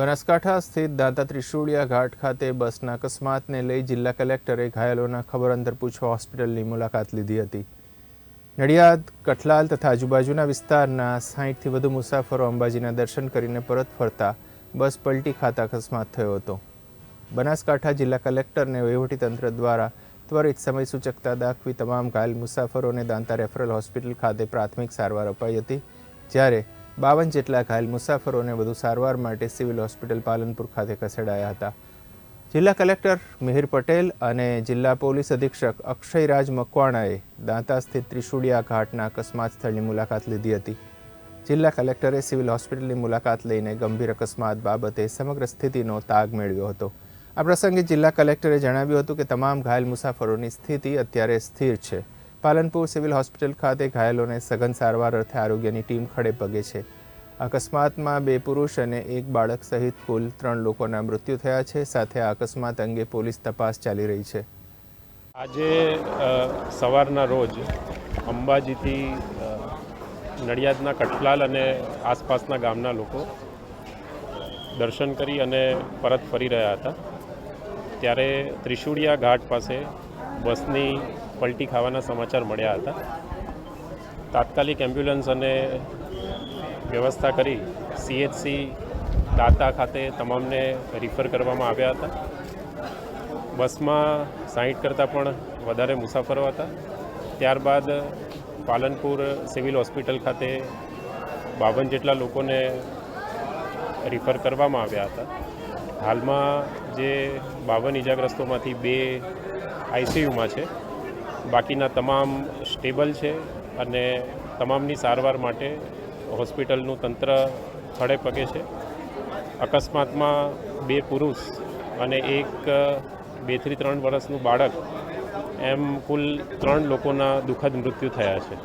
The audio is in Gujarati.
બનાસકાંઠા સ્થિત દાંતા ત્રિશુળિયા ઘાટ ખાતે બસના અકસ્માતને લઈ જિલ્લા કલેક્ટરે ઘાયલોના ખબર અંતર પૂછવા હોસ્પિટલની મુલાકાત લીધી હતી. નડિયાદ, કઠલાલ તથા આજુબાજુના વિસ્તારના સાહીઠથી વધુ મુસાફરો અંબાજીના દર્શન કરીને પરત ફરતા બસ પલટી ખાતા અકસ્માત થયો હતો. બનાસકાંઠા જિલ્લા કલેક્ટરને વહીવટીતંત્ર દ્વારા ત્વરિત સમય સૂચકતા દાખવી તમામ ઘાયલ મુસાફરોને દાંતા રેફરલ હોસ્પિટલ ખાતે પ્રાથમિક સારવાર અપાઈ હતી, જ્યારે બાવન જેટલા ઘાયલ મુસાફરોને વધુ સારવાર માટે સિવિલ હોસ્પિટલ પાલનપુર ખાતે ખસેડાયા હતા. જિલ્લા કલેક્ટર મિહિર પટેલ અને જિલ્લા પોલીસ અધિક્ષક અક્ષયરાજ મકવાણાએ દાંતા સ્થિત ત્રિશુળિયા ઘાટના અકસ્માત સ્થળની મુલાકાત લીધી હતી. જિલ્લા કલેક્ટરે સિવિલ હોસ્પિટલની મુલાકાત લઈને ગંભીર અકસ્માત બાબતે સમગ્ર સ્થિતિનો તાગ મેળવ્યો હતો. આ પ્રસંગે જિલ્લા કલેક્ટરે જણાવ્યું હતું કે તમામ ઘાયલ મુસાફરોની સ્થિતિ અત્યારે સ્થિર છે. પાલનપુર સિવિલ હોસ્પિટલ ખાતે ઘાયલોને સઘન સારવાર અર્થે આરોગ્યની ટીમ ખડે પગે છે. અકસ્માતમાં બે પુરુષ અને એક બાળક સહિત કુલ ત્રણ લોકોના મૃત્યુ થયા છે. સાથે આ અકસ્માત અંગે પોલીસ તપાસ ચાલી રહી છે. આજે સવારના રોજ અંબાજીથી નડિયાદના કઠલાલ અને આસપાસના ગામના લોકો દર્શન કરી અને પરત ફરી રહ્યા હતા. ત્યારે ત્રિશુળિયા ઘાટ પાસે બસની પલટી ખાવાના સમાચાર મળ્યા હતા. તાત્કાલિક એમ્બ્યુલન્સ અને વ્યવસ્થા કરી સીએચસી દાતા ખાતે તમામને રિફર કરવામાં આવ્યા હતા. બસમાં સાહીઠ કરતાં પણ વધારે મુસાફરો હતા. ત્યારબાદ પાલનપુર સિવિલ હોસ્પિટલ ખાતે બાવન જેટલા લોકોને રિફર કરવામાં આવ્યા હતા. હાલમાં જે બાવન ઇજાગ્રસ્તોમાંથી બે આઈસીયુમાં છે. બાકીના તમામ સ્ટેબલ છે અને તમામની સારવાર માટે હોસ્પિટલનું તંત્ર ખડે પગે છે. અકસ્માતમાં બે પુરુષ અને એક બેથી ત્રણ વર્ષનું બાળક, એમ કુલ ત્રણ લોકોના દુઃખદ મૃત્યુ થયા છે.